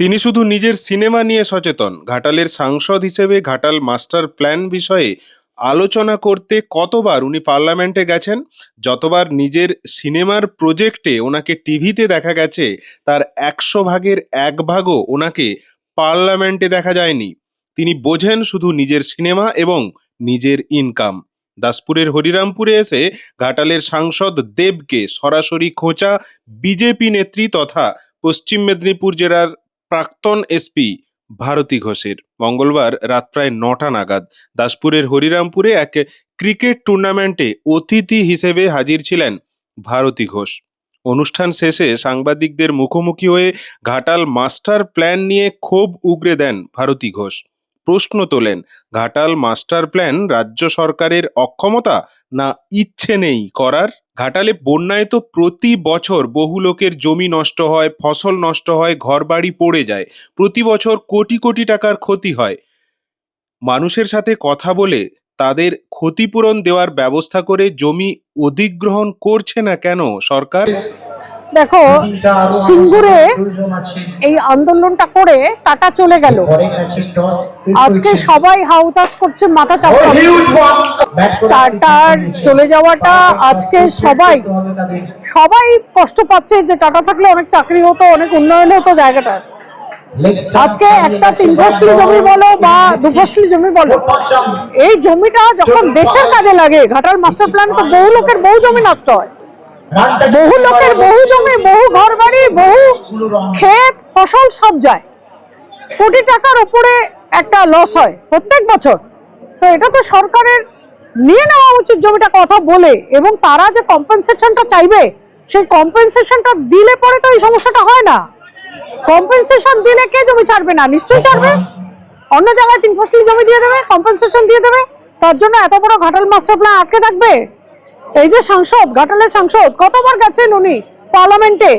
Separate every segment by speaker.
Speaker 1: তিনি শুধু নিজের সিনেমা নিয়ে সচেতন। ঘাটালের সাংসদ হিসেবে ঘাটাল মাস্টার প্ল্যান বিষয়ে আলোচনা করতে কতবার উনি পার্লামেন্টে গেছেন, যতবার নিজের সিনেমার প্রজেক্টে ওনাকে টিভিতে দেখা গেছে, তার একশো ভাগের এক ভাগও ওনাকে পার্লামেন্টে দেখা যায়নি। তিনি বোঝেন শুধু নিজের সিনেমা এবং নিজের ইনকাম। দাসপুরের হরিরামপুরে এসে ঘাটালের সাংসদ দেবকে সরাসরি খোঁচা বিজেপি নেত্রী তথা পশ্চিম মেদিনীপুর জেলার প্রাক্তন এসপি ভারতী ঘোষের। মঙ্গলবার রাত প্রায় নটা নাগাদ দাসপুরের হরিরামপুরে এক ক্রিকেট টুর্নামেন্টে অতিথি হিসেবে হাজির ছিলেন ভারতী ঘোষ। অনুষ্ঠান শেষে সাংবাদিকদের মুখোমুখি হয়ে ঘাটাল মাস্টার প্ল্যান নিয়ে ক্ষোভ উগরে দেন ভারতী ঘোষ। প্রশ্ন তোলেন, ঘাটাল মাস্টার প্ল্যান রাজ্য সরকারের অক্ষমতা না ইচ্ছে নেই করার? ঘাটালে বন্যায় তো প্রতি বছর বহু লোকের জমি নষ্ট হয়, ফসল নষ্ট হয়, ঘরবাড়ি পড়ে যায়, প্রতি বছর কোটি কোটি টাকার ক্ষতি হয়। মানুষের সাথে কথা বলে তাদের ক্ষতিপূরণ দেওয়ার ব্যবস্থা করে জমি অধিগ্রহণ করছে না কেন সরকার?
Speaker 2: দেখো সিঙ্গুরে এই আন্দোলনটা করে টাটা চলে গেল। আজকে সবাই হাউতাস করছে মাথা চাপা টাটার চলে যাওয়াটা আজকে সবাই সবাই কষ্ট পাচ্ছে যে টাটা থাকলে অনেক চাকরি হতো অনেক উন্নয়ন হতো জায়গাটা আজকে একটা তিন ফসলি জমি বলো বা দু ফসলি জমি বলো। এই জমিটা যখন দেশের কাজে লাগে ঘাটাল মাস্টার প্ল্যান তো বহু লোকের বহু জমি নষ্ট হয়। বহু লোকের বহু জমি বহু ঘর বাড়ি বহু ক্ষেত ফসল সব যায়। কোটি টাকার উপরে একটা লস হয় প্রত্যেক বছর। তো এটা তো সরকারের নিয়ে নেওয়া উচিত জমিটা কথা বলে এবং তারা যে কম্পেনসেশনটা চাইবে সেই কম্পেনসেশনটা দিলে পরে তো এই সমস্যাটা হয় না। কম্পেনসেশন দিলে কে জমি ছাড়বে না? নিশ্চয়ই ছাড়বে। অন্য জায়গায় তিন ফসলি জমি দিয়ে দেবে কম্পেনসেশন দিয়ে দেবে। তার জন্য এত বড় ঘাটাল মাস্টার প্ল্যান আটকে থাকবে? এই যে সাংসদ ঘাটালের সাংসদ কতবার গেছেন উনি পার্লামেন্টে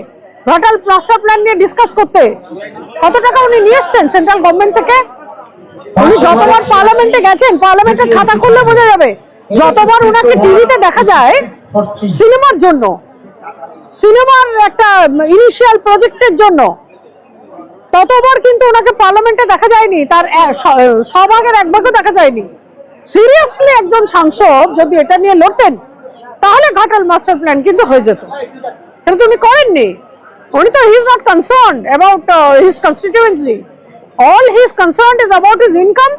Speaker 2: ঘাটাল মাস্টার প্ল্যান নিয়ে ডিসকাস করতে। কত টাকা উনি নিয়ে এসছেন সেন্ট্রাল গভর্নমেন্ট থেকে? উনি যতবার পার্লামেন্টে গেছেন পার্লামেন্টের খাতা খুললে বোঝা যাবে। যতবার ওনাকে টিভিতে দেখা যায় সিনেমার জন্য সিনেমার একটা ইনিশিয়াল প্রজেক্টের জন্য ততবার কিন্তু ওনাকে পার্লামেন্টে দেখা যায়নি। তার সভাগের এক ভাগও দেখা যায়নি। সিরিয়াসলি একজন সাংসদ যদি এটা নিয়ে লড়তেন, তাহলে ঘাটাল মাস্টার প্ল্যান কিন্তু হয়ে যেত। কিন্তু উনি করেননি। উনি তো he is not concern about his constituency all he is concern is about his income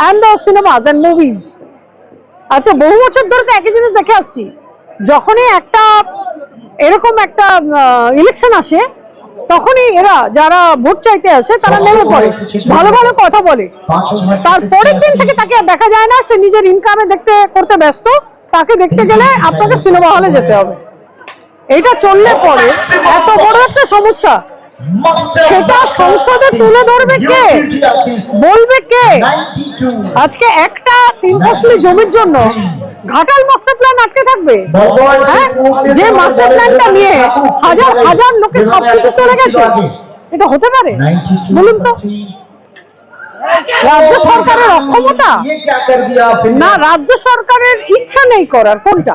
Speaker 2: and the cinemas and movies আচ্ছা বহু বছর ধরে তো একই জিনিস দেখে আসছি। যখনই একটা এরকম একটা ইলেকশন আসে তখনই এরা যারা ভোট চাইতে আসে তারা নেমে পড়ে। ভালো ভালো কথা বলে। তার পরের দিন থেকে তাকে আর দেখা যায় না সে নিজের ইনকামে দেখতে করতে ব্যস্ত। তাকে দেখতে গেলে আপনাকে সিনেমা হলে যেতে হবে। এটা চললে পরে এত বড় একটা সমস্যা। সেটা সংসদে তুলে ধরবে কে? বলবে কে? আজকে একটা তিন ফসলি জমির জন্য ঘাটাল মাস্টার প্ল্যান আটকে থাকবে? হ্যাঁ? যে মাস্টার প্ল্যানটা নিয়ে হাজার হাজার লোকের সবকিছু চলে গেছে। এটা হতে পারে? বলুন তো। রাজ্য সরকারের অক্ষমতা? না রাজ্য সরকারের ইচ্ছা নেই করার। কোনটা?